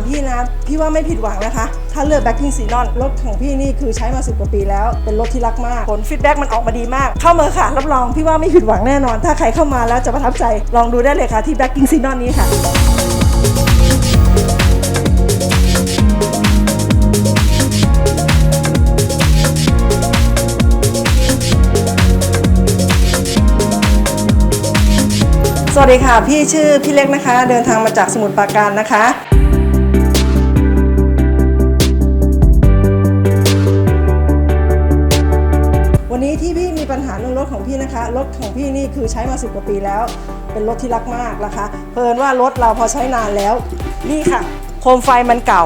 ามพี่นะ พี่ว่าไม่ผิดหวังนะคะ ถ้าเลือกแบ็กกิ้งซีนอนรถของพี่นี่คือใช้มาสิบกว่าปีแล้ว เป็นรถที่รักมาก ผลฟีดแบ็กมันออกมาดีมาก เข้ามาค่ะ รับรองพี่ว่าไม่ผิดหวังแน่นอน ถ้าใครเข้ามาแล้วจะประทับใจ ลองดูได้เลยค่ะที่แบ็กกิ้งซีนอนนี้ค่ะสวัสดีค่ะ พี่ชื่อพี่เล็กนะคะ เดินทางมาจากสมุทรปราการนะคะ นี้ที่พี่มีปัญหาเรื่องรถของพี่นะคะ รถของพี่นี่คือใช้มาสิบกว่าปีแล้ว เป็นรถที่รักมากนะคะ เพลินว่ารถเราพอใช้นานแล้ว นี่ค่ะ โคมไฟมันเก่า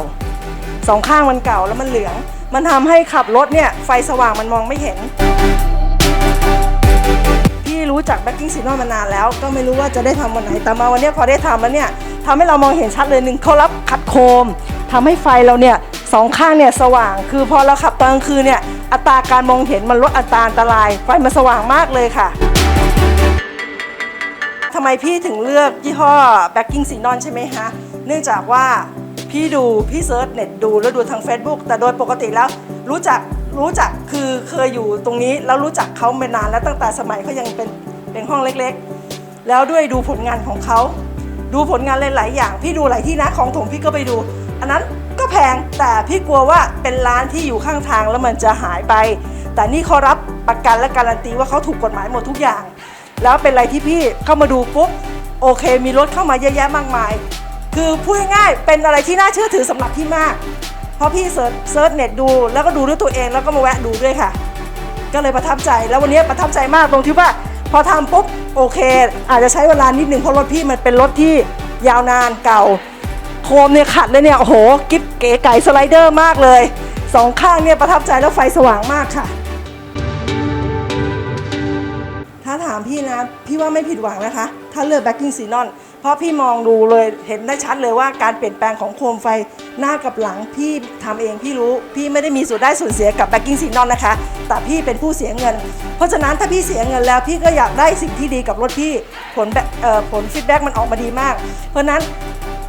สองข้างมันเก่าแล้วมันเหลือง มันทำให้ขับรถเนี่ยไฟสว่างมันมองไม่เห็น พี่รู้จักแบ็กกิ้งซีนอนมานานแล้ว ก็ไม่รู้ว่าจะได้ทำวันไหน แต่มาวันนี้พอได้ทำแล้วเนี่ยทำให้เรามองเห็นชัดเลยหนึ่งเขารับขัดโคมทำให้ไฟเราเนี่ยสองข้างเนี่ยสว่าง คือพอเราขับตอนกลางคืนเนี่ย อัตราการมองเห็นมันลดอัตราอันตราย ไฟมันสว่างมากเลยค่ะทำไมพี่ถึงเลือกยี่ห้อแบ็กกิ้งซีนอนใช่ไหมคะเนื่องจากว่าพี่ดูพี่เซิร์ชเน็ตดูแล้วดูทาง Facebook แต่โดยปกติแล้วรู้จักรู้จักคือเคยอยู่ตรงนี้ แล้วรู้จักเขามานานแล้วตั้งแต่สมัยเขายังเป็นเป็นห้องเล็กๆ แล้วด้วยดูผลงานของเขา ดูผลงานหลายๆอย่าง พี่ดูหลายที่นะของถมพี่ก็ไปดู อันนั้น แพง แต่พี่กลัวว่าเป็นร้านที่อยู่ข้างทางแล้วมันจะหายไป แต่นี่เขารับประกันและการันตีว่าเขาถูกกฎหมายหมดทุกอย่าง แล้วเป็นอะไรที่พี่เข้ามาดูปุ๊บโอเค มีรถเข้ามาเยอะแยะมากมาย คือพูดง่ายๆเป็นอะไรที่น่าเชื่อถือสำหรับพี่มาก เพราะพี่เซิร์ชเซิร์ชเน็ตดู แล้วก็ดูด้วยตัวเองแล้วก็มาแวะดูด้วยค่ะ ก็เลยประทับใจแล้ววันนี้ประทับใจมากตรงที่ว่าพอทำปุ๊บโอเค อาจจะใช้เวลานิดหนึ่งเพราะรถพี่มันเป็นรถที่ยาวนานเก่า โคมเนี่ยขัดเลยเนี่ยโอ้โหกิ๊บเก๋ไก่สไลเดอร์มากเลยสองข้างเนี่ยประทับใจแล้วไฟสว่างมากค่ะ ถ้าถามพี่นะ พี่ว่าไม่ผิดหวังนะคะ ถ้าเลือกแบ็กกิ้งซีนอนเพราะพี่มองดูเลยเห็นได้ชัดเลยว่าการเปลี่ยนแปลงของโคมไฟหน้ากับหลังพี่ทำเองพี่รู้ พี่ไม่ได้มีส่วนได้ส่วนเสียกับแบ็กกิ้งซีนอนนะคะ แต่พี่เป็นผู้เสียเงิน เพราะฉะนั้นถ้าพี่เสียเงินแล้วพี่ก็อยากได้สิ่งที่ดีกับรถพี่ผลผลฟีดแบ็กมันออกมาดีมาก เพราะฉะนั้น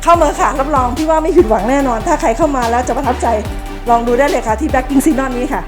เข้ามาค่ะรับรองพี่ว่าไม่ผิดหวังแน่นอน ถ้าใครเข้ามาแล้วจะประทับใจลองดูได้เลยค่ะที่แบ็กกิ้งซีนอนนี้ค่ะ